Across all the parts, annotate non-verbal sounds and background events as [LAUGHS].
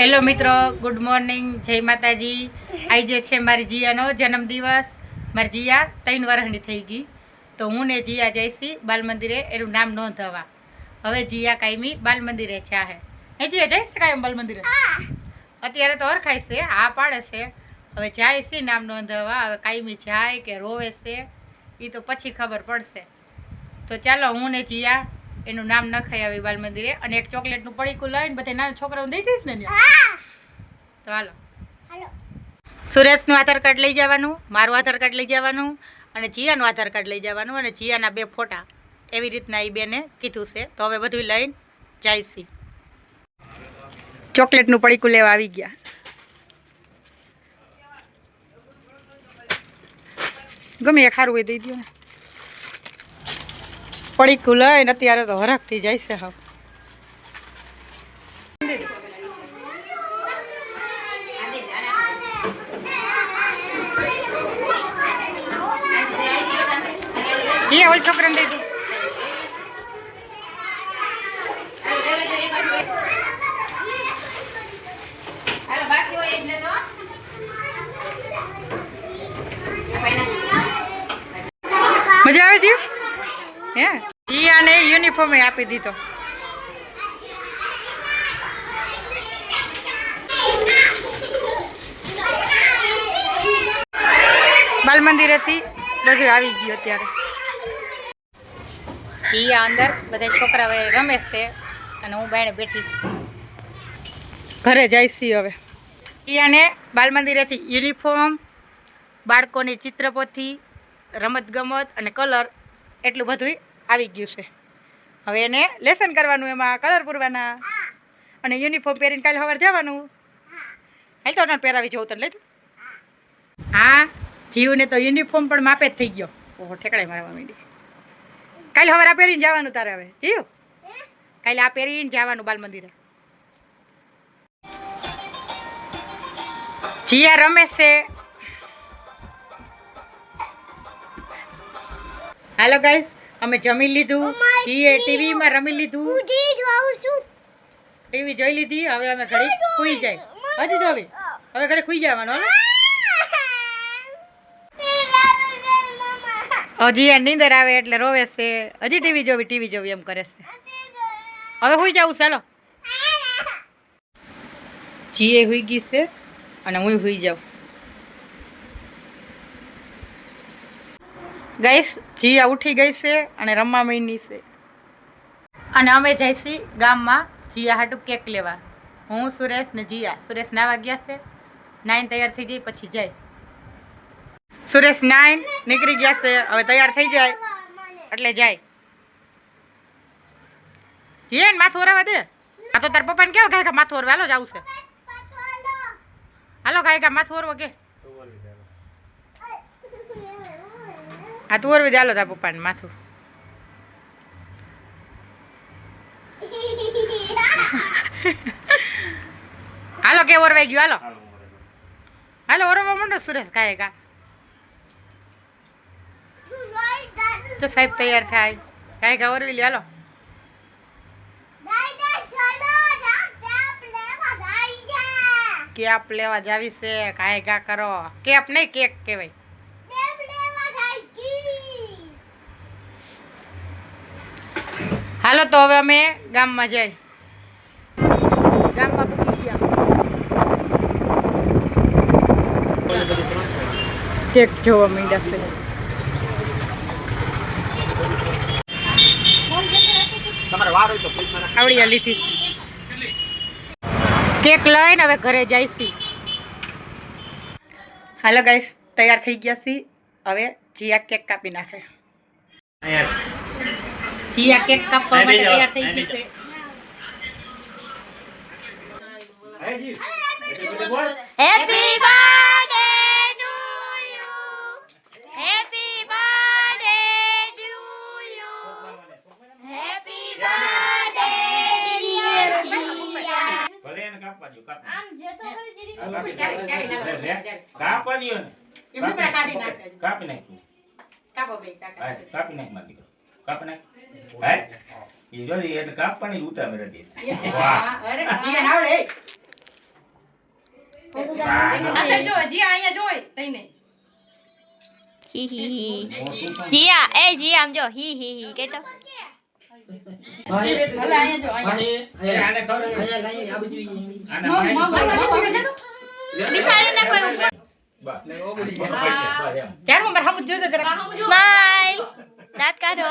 Hello મિત્રો, good morning, જય માતાજી. આજે છે મારી જીયાનો જન્મદિવસ. મારી જીયા ત્રણ વર્ષની થઈ ગઈ. તો હું ને જીયા જઈશી બાલ મંદિરે એનું નામ નોંધાવા. હવે જીયા કાયમી બાલ મંદિરે ચાહે હે. જીયા, જઈશ કાયમ બાલ મંદિરે અત્યારે તો ઓળખાય છે હા પાડે છે. હવે જાય છે નામ નોંધાવા, હવે કાયમી જાય કે રોવે છે એ તો પછી ખબર પડશે. તો ચાલો હું ને જીયા એનું નામ નખાઈ આવી બાલ મંદિરે અને એક ચોકલેટનું પડીકું લઈને બધા નાના છોકરાઓને દઈ દઈશ ને તો હાલો. સુરેશનું આધાર કાર્ડ લઈ જવાનું મારું આધાર કાર્ડ લઈ જવાનું અને જીયાનું આધાર કાર્ડ લઈ જવાનું અને જીયાના બે ફોટા. એવી રીતના એ બેને કીધું છે. તો હવે બધું લઈને જાઈશી. ચોકલેટનું પડીકું લેવા આવી ગયા. ગમે એ ખારું એ દઈ દો ને. પડીકું લઈને અત્યારે તો હરખથી જાય છે હા છોકરા ઓલ દે મજા આવે છે હે યુનિફોર્મ આપી દીધો. બાલ મંદિરેથી બધું આવી ગયું અત્યારે. જીયા અંદર બધા છોકરાઓ રમે છે અને હું બાયણે બેઠી છું. ઘરે જઈશી હવે. જીયાને બાલ મંદિરેથી યુનિફોર્મ બાળકોની ચિત્રપોથી રમતગમત અને કલર એટલું બધું આવી ગયું છે. હવે એને લેસન કરવાનું એમાં કલર પૂરવાના. અને યુનિફોર્મ પહેરીને કાલે સવારે જવાનું. હાલ તો પહેરાવી જવું તને, લઈ હા, જીવને તો યુનિફોર્મ પણ માપે જ થઈ ગયો. ઓહો, ઠેકડાય મારવા માંડી કાલે સવારે આ પહેરીને જવાનું તારે હવે. જીવ. કાલે આ પહેરીને જવાનું બાલ મંદિરે જીયા રમેશ છે. હાલો ગાઈસ અમે જમી લીધું જીએ ટીવીમાં રમી લીધું. ટીવી જોઈ લીધી હવે અમે ઘડી સુઈ જાય. હજી જોવી? હવે હવે ઘડી સુઈ જવાનું હજી એ નીંદર આવે એટલે રોવે છે. હજી ટીવી જોવી ટીવી જોવી એમ કરે છે. હવે સુઈ જાવું ચાલો. જીએ સુઈ ગઈ છે અને હું સુઈ જાઉં. ગઈશ જીયા ઉઠી ગઈ છે અને રમવા માંડી છે. અને અમે જઈશી ગામમાં જીયા હાટું કેક લેવા. હું, સુરેશ ને જીયા. સુરેશ નાવા ગયા છે. નાઈન તૈયાર થઈ જાય, પછી જાય. સુરેશ નાઈન, નીકળી ગયા છે. હવે તૈયાર થઈ જાય. એટલે જાય. જીયા ને માથું ઓરાવા દે. આ તો તાર પપ્પાને કેવો ગાય માથું ઓરવા હાલો જ આવશે હાલો ગાય માથું ઓરવો કે હા તું ઓરવી દે હાલો તાર પપ્પાને માથું. [LAUGHS] હાલો કે ઓરવાઈ ગયું હાલો. હાલો ઓરવા માંડો સુરેશ કાંઈ કા. તો સાહેબ તૈયાર થાય. કાંઈ કા ઓરવી લે હાલો. કેપ લેવા જાવી છે કાંઈ કા કરો. કેપ નહીં કેક કહેવાય. હાલો તો હવે અમે ગામમાં જઈ. ગામમાં પૂકી ગયા. કેક જોવા મીડા છે. લીધી. કેક લઈને હવે ઘરે જઈશી. હાલો ગાઈસ તૈયાર થઈ ગયા છીએ. હવે જીયા કેક કાપી નાખે. જીયા કેક કાપવા અહીં માટે બેસી તૈયાર થઈ જાઓ, ગઈ છે અહીં જી. એટલે બધે બોલ. Happy birthday to you. Happy birthday to you. Happy birthday dear Tia. ભલે એને કાપવા દ્યો, કાપવા. આમ જે તો કરે જેરી આ કાપી ચાલી, ચાલી, લે, ચાલી. લે. કાપવા દ્યો ને. એમ નહીં પણ કાઢી નાખે. કાપી નાખ તું. કાપો ભાઈ કાકા હાય, કાપી નાખ મારો દીકરો. કાપી નાખ. હાય. ઈ જો એટલે કાપવાની જ ઉતાવળ હતી. વાહ. અરે આવડે જો અહીંયા તઈને. હી હી હી. જીયા એ આમ જો હી હી હી કે તો એ મારે જરા. સ્માઈલ. દાંત કાઢો.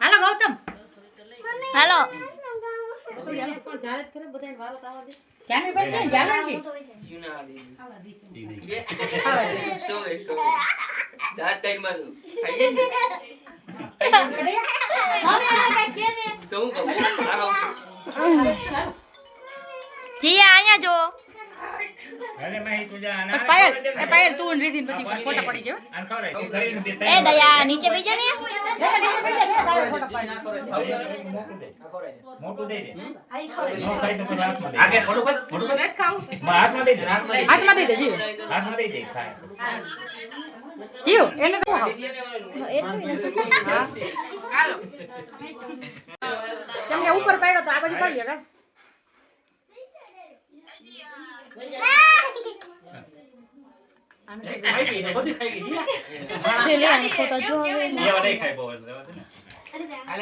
હાલો ગૌતમ. હાલો. જીયા અહીંયા જો. અરે માહી તુજા પાયલ એ પાયલ તું ફોટા પડી ગયો. એ દયા નીચે ને મોટું દે. આગળ હાથમાં દે. હાથમાં દે જીવ. હાથમાં દે ખાય. જીવ એને તો તમને ઉપર પડ્યો તો આ બાજુ પડી લે ફોટો જો હવે એવા નહીં ખાય બહુ એટલે રહેવા દે ને.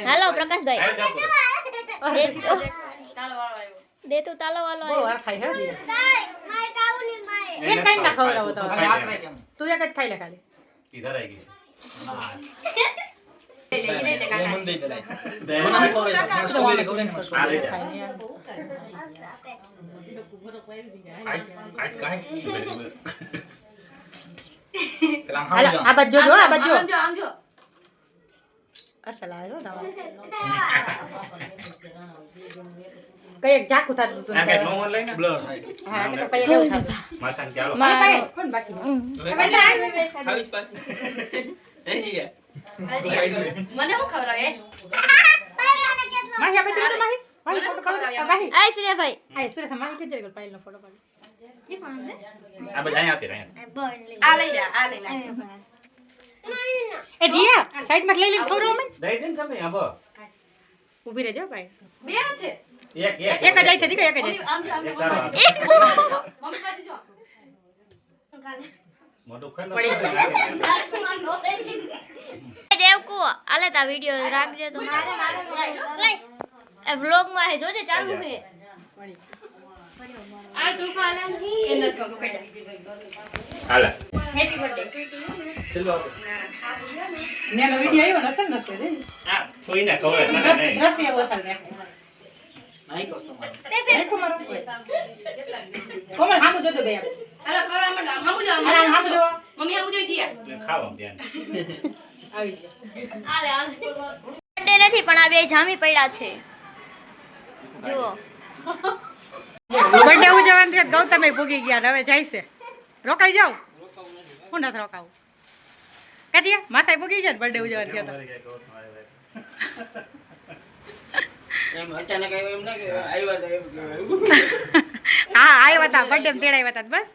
હાલો પ્રકાશભાઈ. દે તો ચાલો વાળો આવ્યો દે તું તાલો વાલો બહુ વાર ખાઈ હે જીવ. એક કઈ ના ખવડાવો તો તું એક જ ખાઈ લે ખાલી ઈ ધરાઈ ગઈ. [LAUGHS] આ લઈ જા. બાજુ આમ જો આમ જો અસલ આવ્યો કઈ એક થતું હતું કાંઈ લઈને? હા તો પછી કેવું થતું માસાને ચાલો. ભાઈ, કોણ બાકી હમ. મને હું ખવડાવે માહી માહી. માહી ફોટો પાડો માહી. આય કે ફોટો પાડો એ લઈ દઈ દે ને તમે, ઊભી રહેજો ભાઈ. બે હાથે? એક, એક, એક જ આઈ છે દીકરા એક જ આમ મમ્મી પાછી જો. મોટું ખાઈ લો. પડી એ દેવકુ આલે તા વિડિયો રાખજે તો એ વ્લોગમાં હે જોજે ચાલુ છે આ તું કાલે એ નથી ખવતું કઈ હાલે. હેપી બર્થડે નેનો વિડિયો આવ્યો નસે નસે રે આ, છોઈને ખવડાય, તને રસ નહીં. એવો અસલ ને. દેખો મારો. કોમલ હામુ જોજો બે આપણે હાલો ખવડાવ મંડ આમ જો આમ હાથ જો. મમ્મી હામું જોઈ જીયા ખાવા ધ્યાન. આવી જા આલે આલે બર્થડે નથી પણ આ બે જામી પડ્યા છે. જુઓ. બર્થડે ઉજવવાનું છે ગૌતમે ભૂગી ગયા હવે જાય છે. રોકાઈ જાવ હું નથી રોકાવું. કાઢીએ માથાએ ભૂગી ગયા ને બર્થડે ઉજવવાનું છે તો. મરી જાય તો મારે ભાઈ. હા આવ્યા હતા બર્થડે તેડાવ્યા હતા બસ.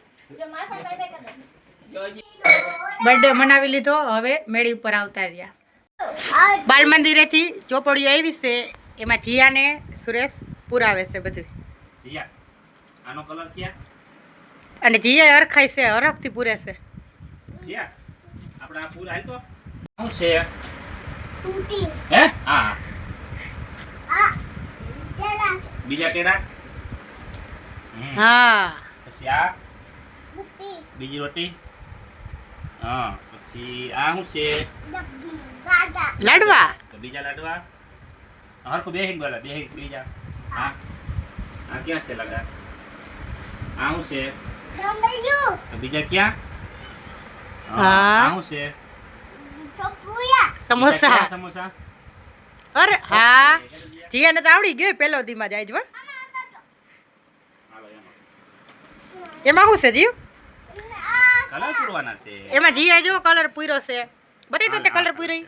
બર્થડે મનાવી લીધો હવે મેળી ઉપર આવતા રહ્યા. બાલ મંદિરેથી ચોપડીઓ આવી છે એમાં જીયાને સુરેશ પુરાવે છે બધું. જીયા, આનો કલર ક્યાં? અને જીયા હરખાય છે હરખથી પૂરે છે. જીયા, આપણે આ ફૂલ હાલ તો શું છે? હે? હા. બીજા ટેડા હા. પછી આ? બીજી રોટી હા પછી આ શું છે લાડવા તો બીજા લાડવા હરકો બે હેક બોલા બેહિક બીજા હા આ ક્યાં છે લગા આ શું છે તો બીજા ક્યાં હા. આ શું છે સમોસા સમોસા અરે હા. જીયાને તો આવડી ગયો પેલો દીમાં જાય જો એમાં શું છે જીવ? કલર પૂરવાના છે. એમાં જીયા જો કલર પૂર્યો છે. બધી તો કલર પૂરી.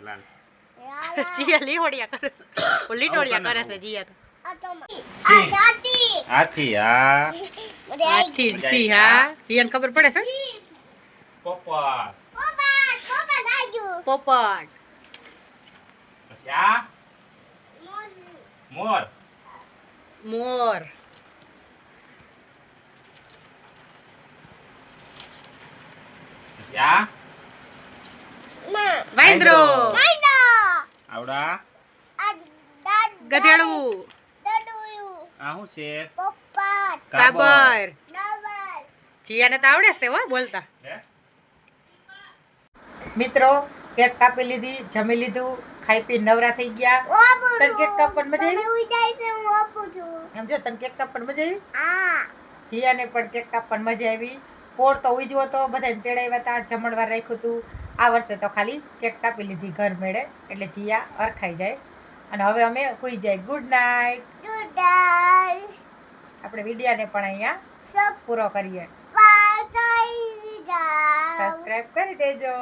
જીયા લીહોડિયા કરે ઓ લીટોડિયા કરે છે જીયા તો. હાથી હા. હાથી સી હા. જીયાને ખબર પડે છે? પોપટ. પોપટ પછી આ? મોર. મોર. પછી આ વાંદરો. આવડા. ગધેડું. આ શું છે? કાબર. જીયાને તો આવડે છે હો બોલતા. હે? મિત્રો કેક કાપી લીધી જમી લીધું ખાઈ પી નવરા થઈ ગયા. તને કેક કાપણ મજા આવી? એમ જો તને કેક કાપવાની મજા આવી? જીયાને પણ કેક કાપવાની મજા આવી. પોર તો ઉજવો તો બધાને તેડાવ્યા હતા જમણવાર રાખ્યું હતું આ વર્ષે તો ખાલી કેક કાપી લીધી ઘર મેળે. એટલે જીયા અરખાઈ જાય. અને હવે અમે સુઈ જાય. ગુડ નાઇટ આપણે વિડિયાને પણ અહીંયા પૂરો કરીએ. સબસ્ક્રાઇબ કરી દેજો.